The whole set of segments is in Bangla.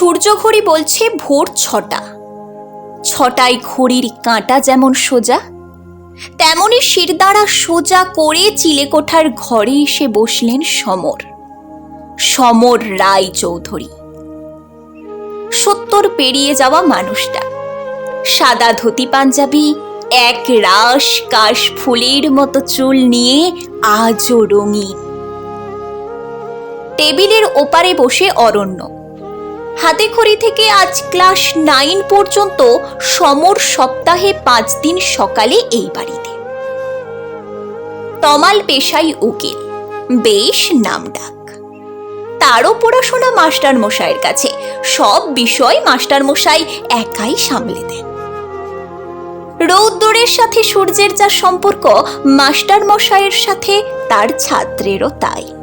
সূর্য ঘড়ি বলছে ভোর ছটা। ছটায় ঘড়ির কাঁটা যেমন সোজা, তেমনি শিরদাঁড়া সোজা করে চিলেকোঠার ঘরে এসে বসলেন সমর। সমর রায় চৌধুরী। সত্তর পেরিয়ে যাওয়া মানুষটা। সাদা ধুতি পাঞ্জাবি, এক রাস কাশ ফুলের মতো চুল নিয়ে আজও রঙিন। টেবিলের ওপারে বসে অরণ্য। হাতে খড়ি থেকে আজ ক্লাস নাইন পর্যন্ত সমর সপ্তাহে পাঁচ দিন সকালে এই বাড়িতে। তমাল পেশাই উকিল, বেশ নামডাক তারও পড়াশোনা মাস্টার মশাইয়ের কাছে, সব বিষয় মাস্টার মশাই একাই সামলে দেন। রৌদ্রের সাথে সূর্যের যা সম্পর্ক মাস্টার মশাইয়ের সাথে তার ছাত্রেরও তাই।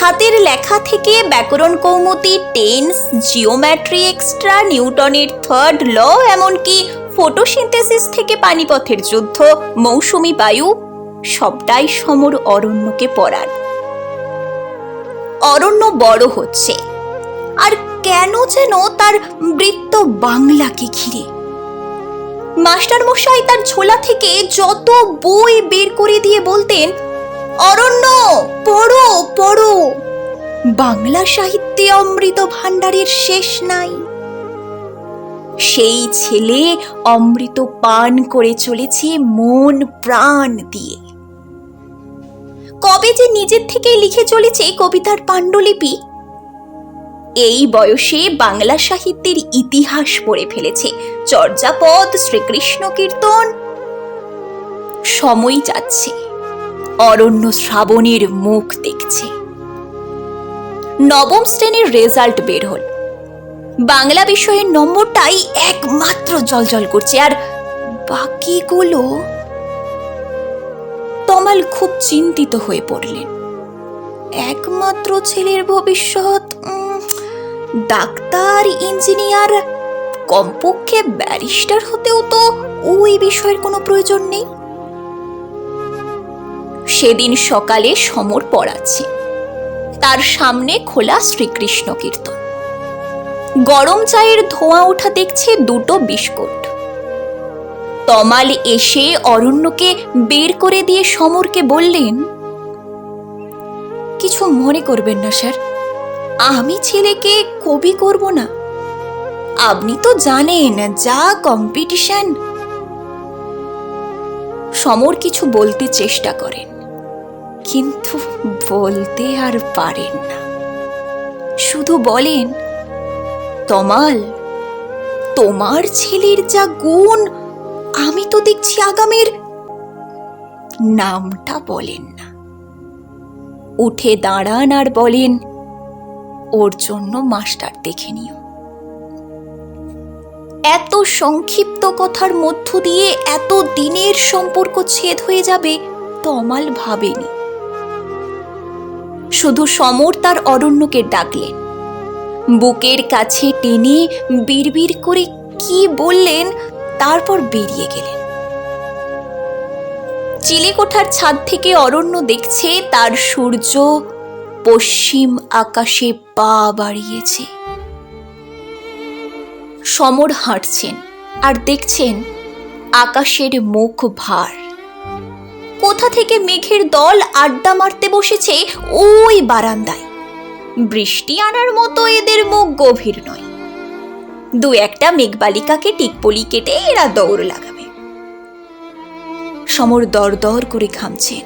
হাতের লেখা থেকে Byakaran Kaumudi, tense, geometry extra, নিউটনের থার্ড ল, এমনকি ফটোসিনথেসিস থেকে পানিপথের যুদ্ধ, মৌসুমি বায়ু, সবটাই সমর অরণ্যকে পড়ার অরণ্য বড় হচ্ছে। আর কেন যেন তার বৃত্ত বাংলাকে ঘিরে। মাস্টার মশাই তার ঝোলা থেকে যত বই বের করে দিয়ে বলতেন অরণ্য, পড়ো পড়ো। বাংলা সাহিত্যে অমৃত ভাণ্ডারের শেষ নাই। সেই ছেলে অমৃত পান করে চলেছে মন প্রাণ দিয়ে। কবে যে নিজের থেকে লিখে চলেছে কবিতার পাণ্ডুলিপি, এই বয়সে বাংলা সাহিত্যের ইতিহাস পড়ে ফেলেছে। চর্যাপদ, শ্রীকৃষ্ণ কীর্তন সময় যাচ্ছে। অরণ্য শ্রাবণের মুখ দেখছে। নবম শ্রেণির রেজাল্ট বের হল। বাংলা বিষয়ের নম্বরটাই একমাত্র জলজল করছে। আর বাকিগুলো তমাল খুব চিন্তিত হয়ে পড়লেন। একমাত্র ছেলের ভবিষ্যৎ ডাক্তার, ইঞ্জিনিয়ার, কমপক্ষে ব্যারিস্টার হতেও তো ওই বিষয়ের কোনো প্রয়োজন নেই। সেদিন সকালে সমর পড়াচ্ছে। তার সামনে খোলা শ্রীকৃষ্ণ কীর্তন। গরম চায়ের ধোঁয়া ওঠা দেখছে দুটো বিস্কুট। তমাল এসে অরণ্যকে বের করে দিয়ে সমরকে বললেন, কিছু মনে করবেন না স্যার, আমি ছেলেকে কবি করব না। আপনি তো জানেন যা কম্পিটিশন। সমর কিছু বলতে চেষ্টা করেন। কিন্তু বলতে আর পারেন না। শুধু বলেন, তমাল, তোমার ছেলের যা গুণ, আমি তো দেখছি আগামের। নামটা বলেন না। উঠে দাঁড়ান আর বলেন, ওর জন্য মাস্টার দেখে নিও। এত সংক্ষিপ্ত কথার মধ্য দিয়ে এত দিনের সম্পর্ক ছেদ হয়ে যাবে, তমাল ভাবেনি। শুধু সমর তার অরণ্যকে ডাকলেন বুকের কাছে টেনে বিড়বিড় করে কি বললেন, তারপর বেরিয়ে গেলেন। চিলেকোঠার ছাদ থেকে অরণ্য দেখছে তার সূর্য পশ্চিম আকাশে পা বাড়িয়েছে। সমর হাঁটছেন আর দেখছেন আকাশের মুখ ভার। কোথা থেকে মেঘের দল আড্ডা মারতে বসেছে ওই বারান্দায়? বৃষ্টি আনার মতো এদের মুখ গভীর নয়। দু একটা মেঘবালিকাকে টিকপলি কেটে এরা দৌড় লাগাবে। সমর দর দর করে ঘামছেন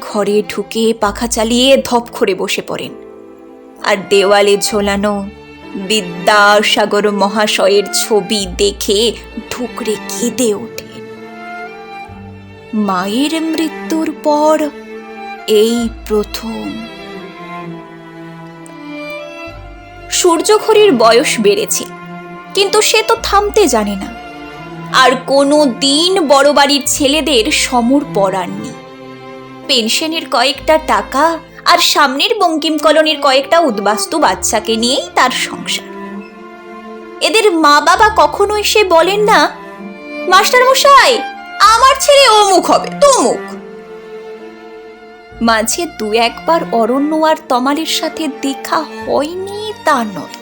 ঘরে ঢুকে পাখা চালিয়ে ধপ করে বসে পড়েন। আর দেওয়ালে ঝোলানো বিদ্যাসাগর মহাশয়ের ছবি দেখে ঠুকরে কেঁদে ওঠেন মায়ের মৃত্যুর পর এই প্রথম। সূর্যঘড়ির বয়স বেড়েছে, কিন্তু সে তো থামতে জানে না। আর কোনো দিন বড় বাড়ির ছেলেদের সমর পড়াননি পেনশনের কয়েকটা টাকা আর সামনের বঙ্কিম কলোনির কয়েকটা উদ্বাস্তু বাচ্চাকে নিয়েই তার সংসার। এদের মা বাবা কখনো এসে বলেন না মাস্টার মশাই আমার ছেলে অমুক হবে, তমুক। মাঝে দু একবার অরণ্য আর তমালের সাথে দেখা হয়নি তা নয়।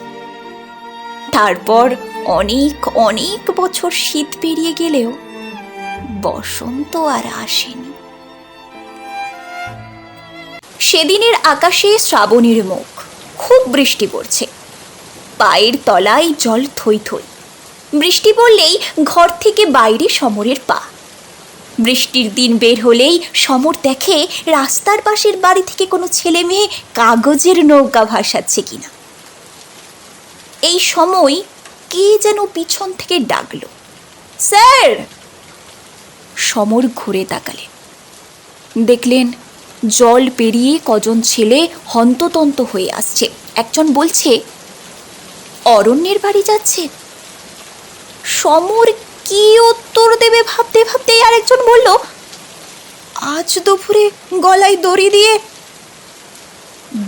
তারপর অনেক অনেক বছর শীত পেরিয়ে গেলেও বসন্ত আর আসেনি। সেদিনের আকাশে শ্রাবণের মুখ, খুব বৃষ্টি পড়ছে। পায়ের তলায় জল থই থই। বৃষ্টি পড়লেই ঘর থেকে বাইরে সমরের পা। বৃষ্টির দিন বের হলেই সমর দেখে রাস্তার পাশের বাড়ি থেকে কোনো ছেলে মেয়ে কাগজের নৌকা ভাসাচ্ছে কিনা। এই সময় কে যেন পিছন থেকে ডাকলো, স্যার! সমর ঘুরে তাকালেন। দেখলেন জল পেরিয়ে কজন ছেলে হন্ততন্ত হয়ে আসছে। একজন বলছে, অরণ্যের বাড়ি যাচ্ছে। সমর কি উত্তর দেবে? ভাবতে ভাবতে আরেকজন বলল, আজ দুপুরে গলায় দড়ি দিয়ে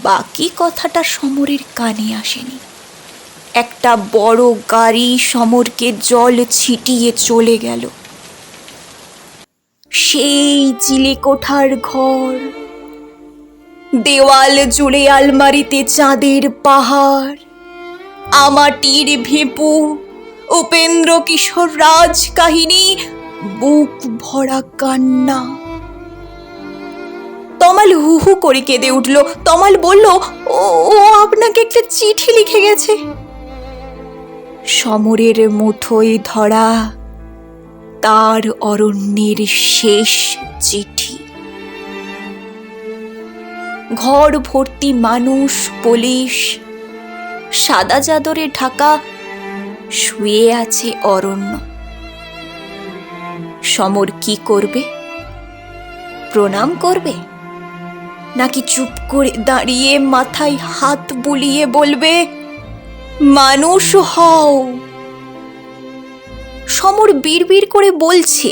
বাকি কথাটা সমরের কানে আসেনি। একটা বড় গাড়ি সমরকে জল ছিটিয়ে চলে গেল। সেই চিলে কোঠার ঘর, দেওয়াল জুড়ে আলমারিতে চাঁদের পাহাড়, আমাটির ভেপু উপেন্দ্র কিশোর রাজ কাহিনী, বুক ভরা কান্না। তমাল হু হু করে কেঁদে উঠল। তমাল বলল, ও আপনাকে একটা চিঠি লিখে গেছে। সমরের মুঠোয় ধরা, তার অরণ্যের শেষ চিঠি। ঘর ভর্তি মানুষ, পুলিশ, সাদা চাদরে ঢাকা শুয়ে আছে অরণ্য। সমর কি করবে? প্রণাম করবে? নাকি চুপ করে দাঁড়িয়ে মাথায় হাত বুলিয়ে বলবে, মানুষ হও সমর বিড়বিড় করে বলছে,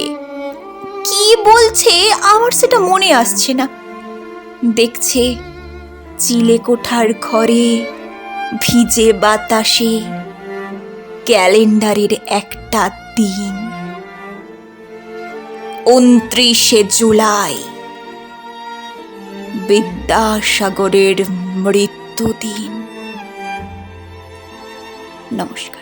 কি বলছে? আমার সেটা মনে আসছে না। দেখছে চিলে কোঠার ঘরে ভিজে বাতাসে ক্যালেন্ডারের একটা দিন। উনত্রিশে জুলাই বিদ্যাসাগরের মৃত্যুদিন। নমস্কার।